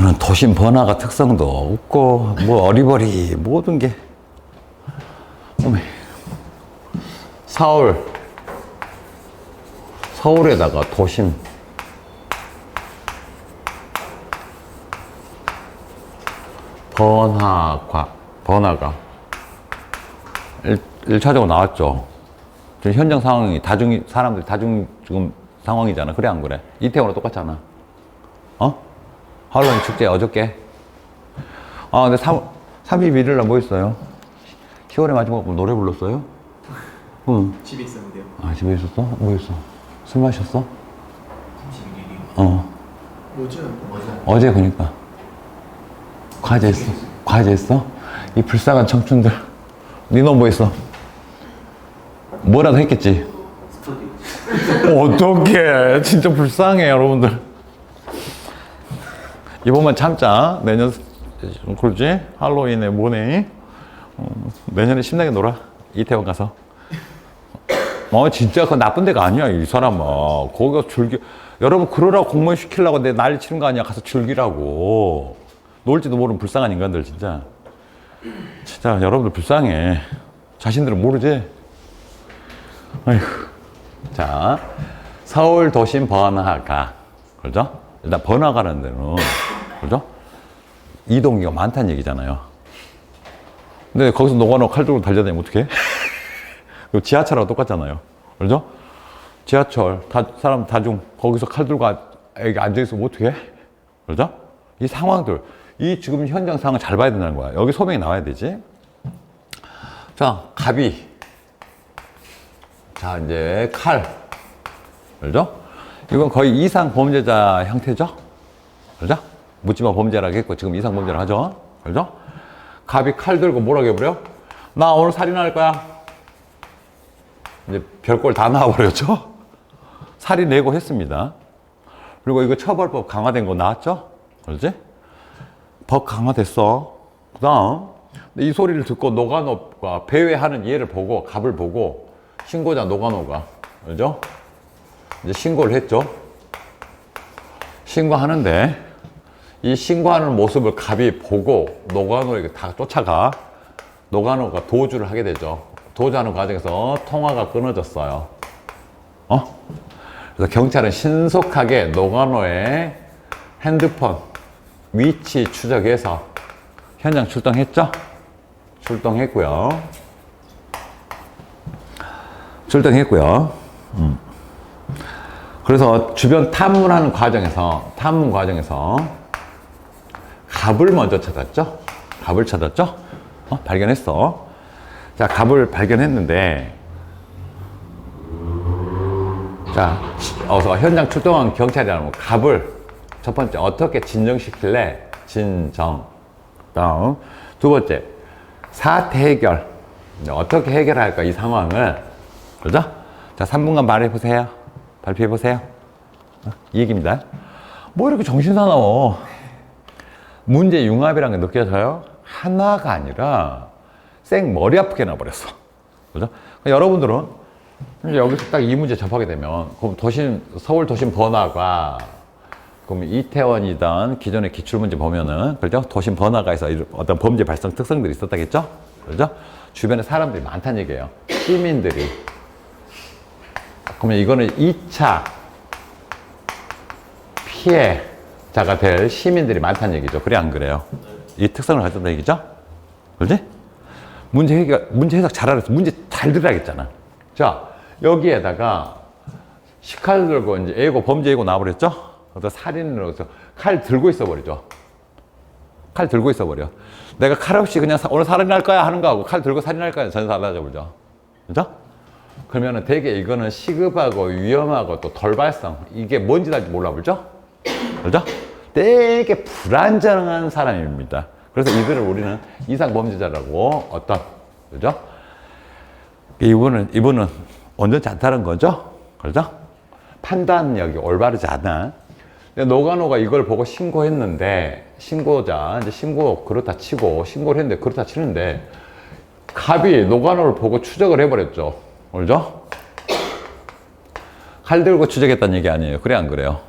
이거는 도심 번화가 특성도 없고 뭐 어리버리 모든 게 어메. 서울 서울에다가 도심 번화가 번화가 일, 일차적으로 나왔죠. 지금 현장 상황이 다중 사람들이 다중 지금 상황이잖아. 그래 안 그래? 이태원은 똑같잖아. 어? 할로윈 축제 어저께. 아 근데 3, 31일 날뭐 있어요? 10월의 마지막 뭐 노래 불렀어요? 응. 집에 있었는데요. 아 집에 있었어? 뭐 했어? 술 마셨어? 31일이. 어. 뭐죠? 어제 그니까. 과제 했어. 과제 했어? 이 불쌍한 청춘들. 니너 뭐 했어? 뭐라도 했겠지? 어떡해. 진짜 불쌍해, 여러분들. 이번만 참자. 내년, 좀 그러지? 할로윈에 뭐네? 어, 내년에 신나게 놀아. 이태원 가서. 어, 진짜 그 나쁜 데가 아니야, 이 사람아. 거기 가서 즐겨. 여러분, 그러라고 공무원 시키려고 내 난리 치는 거 아니야. 가서 즐기라고. 놀지도 모르는 불쌍한 인간들, 진짜. 진짜, 여러분들 불쌍해. 자신들은 모르지? 아휴. 자, 서울 도심 번화가. 그죠? 일단 번화가라는 데는, 그죠? 이동기가 많다는 얘기잖아요. 근데 거기서 노가노 칼 들고 달려다니면 어떡해? 그 지하철하고 똑같잖아요. 그죠? 지하철, 다, 사람 다중, 거기서 칼 들고 앉아있으면 어떡해? 그죠? 이 상황들, 이 지금 현장 상황을 잘 봐야 된다는 거야. 여기 소명이 나와야 되지. 자, 갑이. 자, 이제 칼. 그죠? 이건 거의 이상 범죄자 형태죠? 그죠? 묻지마 범죄라고 했고, 지금 이상 범죄라 하죠? 그죠? 갑이 칼 들고 뭐라고 해버려? 나 오늘 살인할 거야. 이제 별꼴 다 나와버렸죠? 살인 예고했습니다. 그리고 이거 처벌법 강화된 거 나왔죠? 그렇지? 법 강화됐어. 그 다음, 이 소리를 듣고 노가노가 배회하는 얘를 보고, 갑을 보고, 신고자 노가노가, 그죠? 이제 신고를 했죠? 신고하는데, 이 신고하는 모습을 갑이 보고, 노가노에게 다 쫓아가, 노가노가 도주를 하게 되죠. 도주하는 과정에서 통화가 끊어졌어요. 어? 그래서 경찰은 신속하게 노가노의 핸드폰 위치 추적해서 현장 출동했죠? 출동했고요. 출동했고요. 음. 그래서 주변 탐문하는 과정에서 탐문 과정에서 갑을 먼저 찾았죠? 갑을 찾았죠? 어? 발견했어. 자, 갑을 발견했는데 자, 어서 현장 출동한 경찰이라는 거, 갑을 첫 번째 어떻게 진정시킬래? 진정. 다음 두 번째 사태 해결. 어떻게 해결할까 이 상황을 그죠? 자, 3분간 말해 보세요. 발표해 보세요. 어? 이 얘기입니다. 뭐 이렇게 정신 사나워? 문제 융합이라는 게 느껴져요? 하나가 아니라 생 머리 아프게 나버렸어. 그죠? 그러니까 여러분들은 여기서 딱 이 문제 접하게 되면 그럼 도심 서울 도심 번화가 그럼 이태원이던 기존의 기출문제 보면은 그죠? 도심 번화가에서 어떤 범죄 발생 특성들이 있었다겠죠? 그죠? 주변에 사람들이 많다는 얘기예요. 시민들이. 그러면 이거는 2차 피해자가 될 시민들이 많다는 얘기죠. 그래 안 그래요? 이 특성을 가졌다는 얘기죠? 그지? 문제 해결, 문제 해석 잘하랬어. 문제 잘 들어야겠잖아. 자, 여기에다가 식칼 들고 이제 애고 범죄 애고 나와버렸죠? 그래서 살인으로 해서 칼 들고 있어 버리죠. 칼 들고 있어 버려. 내가 칼 없이 그냥 사- 오늘 살인할 거야 하는 거하고 칼 들고 살인할 거야 전혀 달라져 버죠. 그죠? 그러면은 되게 이거는 시급하고 위험하고 또 덜발성 이게 뭔지 다 몰라 보죠? 그죠? 되게 불안정한 사람입니다. 그래서 이들을 우리는 이상 범죄자라고 어떤 그죠? 이분은 이분은 완전 잔탈한 거죠, 그죠? 판단력이 올바르지 않아. 노가노가 이걸 보고 신고했는데 신고자 이제 신고 그렇다 치고 신고를 했는데 그렇다 치는데 갑이 노가노를 보고 추적을 해버렸죠, 그죠? 칼 들고 추적했다는 얘기 아니에요. 그래 안 그래요?